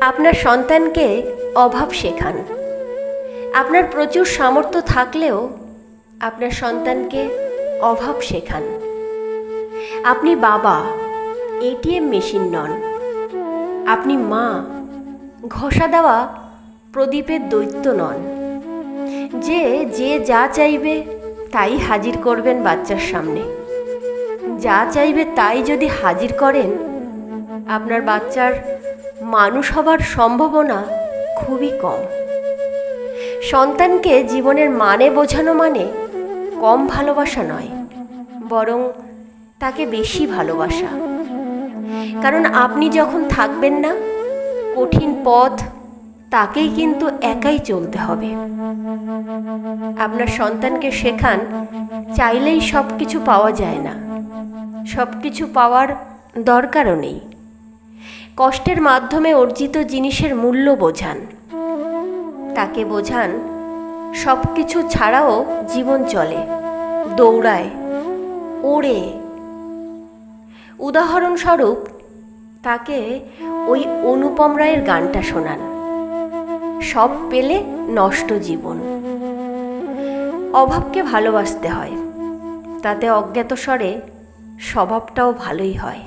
আপনার সন্তানকে অভাব শেখান। আপনার প্রচুর সামর্থ্য থাকলেও আপনার সন্তানকে অভাব শেখান। আপনি বাবা, এটিএম মেশিন নন। আপনি মা, ঘষা দেওয়া প্রদীপের দৈত্য নন। যে যে যা চাইবে তাই হাজির করবেন বাচ্চার সামনে। যা চাইবে তাই যদি হাজির করেন, আপনার বাচ্চার মানুষ হবার সম্ভাবনা খুবই কম। সন্তানকে জীবনের মানে বোঝানো মানে কম ভালোবাসা নয়, বরং তাকে বেশি ভালোবাসা। কারণ আপনি যখন থাকবেন না, কঠিন পথ তাকেই কিন্তু একাই চলতে হবে। আপনার সন্তানকে শেখান, চাইলেই সব কিছু পাওয়া যায় না। সব কিছু পাওয়ার দরকারও নেই। কষ্টের মাধ্যমে অর্জিত জিনিসের মূল্য বোঝান। তাকে বোঝান সব কিছু ছাড়াও জীবন চলে, দৌড়ায়, ওড়ে। উদাহরণস্বরূপ, তাকে ওই অনুপম রায়ের গানটা শোনান। সব পেলে নষ্ট জীবন। অভাবকে ভালোবাসতে হয়, তাতে অজ্ঞাতস্বরে স্বভাবটাও ভালোই হয়।